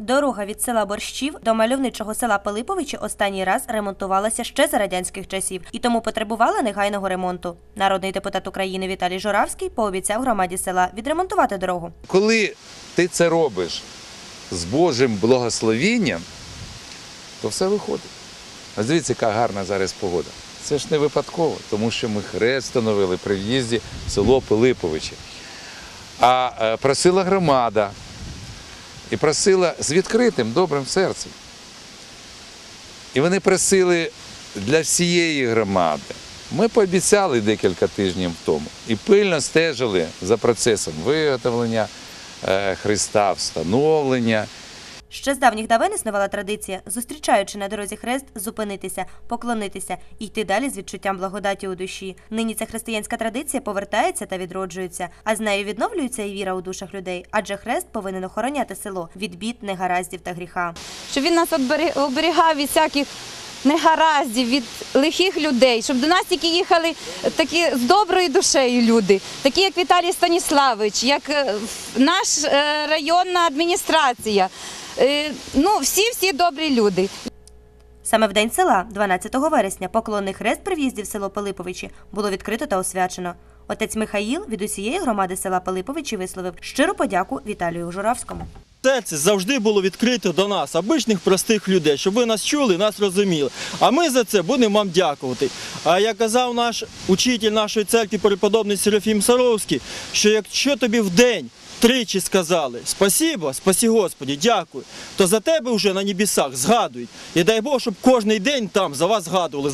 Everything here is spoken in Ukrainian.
Дорога від села Борщів до мальовничого села Пилиповичі останній раз ремонтувалася ще за радянських часів і тому потребувала негайного ремонту. Народний депутат України Віталій Журавський пообіцяв громаді села відремонтувати дорогу. Коли ти це робиш з Божим благословінням, то все виходить. А дивіться, яка гарна зараз погода. Це ж не випадково, тому що ми хрест встановили при в'їзді в село Пилиповичі. А е, просила громада і просила з відкритим добрим серцем. І вони просили для всієї громади. Ми пообіцяли декілька тижнів тому і пильно стежили за процесом виготовлення е, Христа, встановлення. Ще з давніх давен існувала традиція, зустрічаючи на дорозі хрест, зупинитися, поклонитися і йти далі з відчуттям благодаті у душі. Нині ця християнська традиція повертається та відроджується, а з нею відновлюється і віра у душах людей, адже хрест повинен охороняти село від бід, негараздів та гріха. щоб він нас оберігав від всяких негараздів, від лихих людей, щоб до нас тільки їхали такі з доброю душею люди, такі як Віталій Станіславович, як е, наш е, районна адміністрація. Е, Ну, всі-всі добрі люди. Саме в день села, 12 вересня, поклонний хрест при в'їзді в село Пилиповичі було відкрито та освячено. Отець Михаїл від усієї громади села Пилиповичі висловив щиру подяку Віталію Журавському. Серце завжди було відкрите до нас, обичних простих людей, щоб ви нас чули, нас розуміли. А ми за це будемо вам дякувати. А як казав наш учитель нашої церкви, преподобний Серафім Саровський, що якщо тобі в день тричі сказали спасибо, спасі Господі, дякую, то за тебе вже на небесах згадують. І дай Бог, щоб кожен день там за вас згадували.